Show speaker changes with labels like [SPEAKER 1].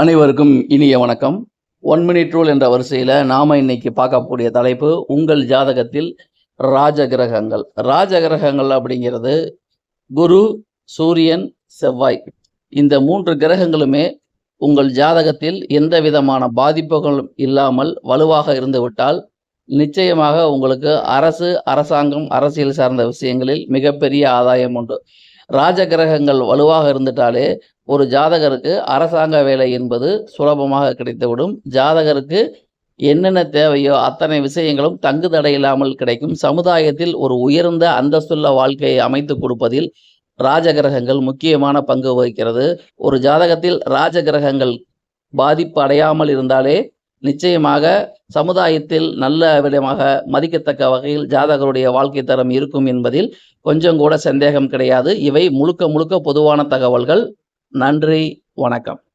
[SPEAKER 1] அனைவருக்கும் இனிய வணக்கம். ஒன் மினிட் ரூல் என்ற வரிசையில் நாம் இன்னைக்கு பார்க்கக்கூடிய தலைப்பு உங்கள் ஜாதகத்தில் ராஜ கிரகங்கள் ராஜ கிரகங்கள் அப்படிங்கிறது குரு சூரியன் செவ்வாய். இந்த மூன்று கிரகங்களுமே உங்கள் ஜாதகத்தில் எந்த விதமான பாதிப்புகளும் இல்லாமல் வலுவாக இருந்துவிட்டால் நிச்சயமாக உங்களுக்கு அரசு அரசாங்கம் அரசியல் சார்ந்த விஷயங்களில் மிகப்பெரிய ஆதாயம் உண்டு. ராஜ கிரகங்கள் வலுவாக இருந்துட்டாலே ஒரு ஜாதகருக்கு அரசாங்க வேலை என்பது சுலபமாக கிடைத்துவிடும். ஜாதகருக்கு என்னென்ன தேவையோ அத்தனை விஷயங்களும் தங்கு தடை இல்லாமல் கிடைக்கும். சமுதாயத்தில் ஒரு உயர்ந்த அந்தஸ்துள்ள வாழ்க்கையை அமைத்து கொடுப்பதில் ராஜகிரகங்கள் முக்கியமான பங்கு வகிக்கிறது. ஒரு ஜாதகத்தில் ராஜகிரகங்கள் பாதிப்பு அடையாமல் இருந்தாலே நிச்சயமாக சமுதாயத்தில் நல்ல விதமாக மதிக்கத்தக்க வகையில் ஜாதகருடைய வாழ்க்கை தரம் இருக்கும் என்பதில் கொஞ்சம் கூட சந்தேகம் கிடையாது. இவை முழுக்க முழுக்க பொதுவான தகவல்கள். நன்றி. வணக்கம்.